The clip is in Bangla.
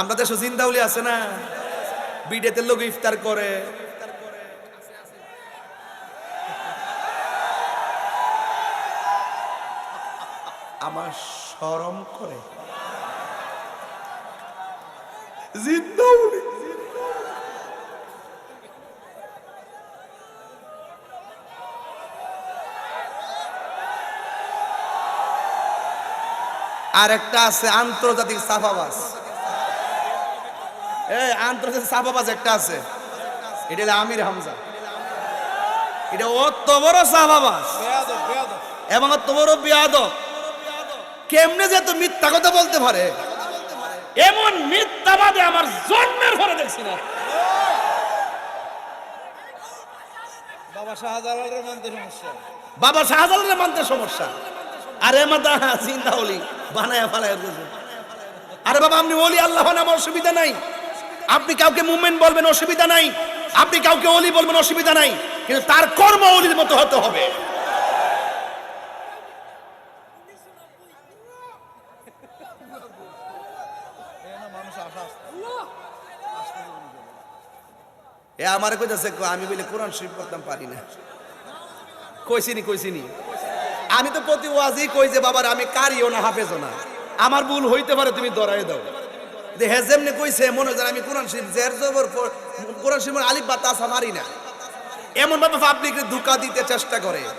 আমরা দেশে জিন্দাউলি আছে না? বিডেতে লোক ইফতার করে। আমার শরম করে। আর একটা আছে আন্তর্জাতিক সাফাবাস। এই আন্তর্জাতিক সাফাবাস একটা আছে এটা হলো আমির হামজা। এটা অত বড় সাফাবাস এবং অত বড় বিয়াদব। কেমনে যে তো মিথ্যা কথা বলতে পারে? এমন মিথ্যাবাদে আমার জন্মের পরে দেখছি না। বাবা শাহজালালের মানতে সমস্যা। বাবা শাহজালালের মানতে সমস্যা। আরে মাতা চিন্তা হলি বানায় ফালায় আরে বাবা আপনি ওলি আল্লাহ আমার অসুবিধা নাই। আপনি কাউকে মুভমেন্ট বলবেন অসুবিধা নাই। আপনি কাউকে অলি বলবেন অসুবিধা নাই। কিন্তু তার কর্ম অলির মতো হতে হবে। এ আমার কইতেছে আমি বলে কোরআন শরীফ পড়তাম, পারি না। কইছিনি কইছিনি। আমি তো প্রতি ওয়াজই কই যে, বাবার, আমি কারিও না, হাফেজও না। আমার ভুল হইতে পারে, তুমি দরাই দাও। যে হে যেমনি কইছে, মনে হয় আমি কোরআন শরীফ জের জবর কোরআন শরীফের আলিফ বা তাসা মারি না। এমন ভাবে পাবলিককে ধোকা দিতে চেষ্টা করে।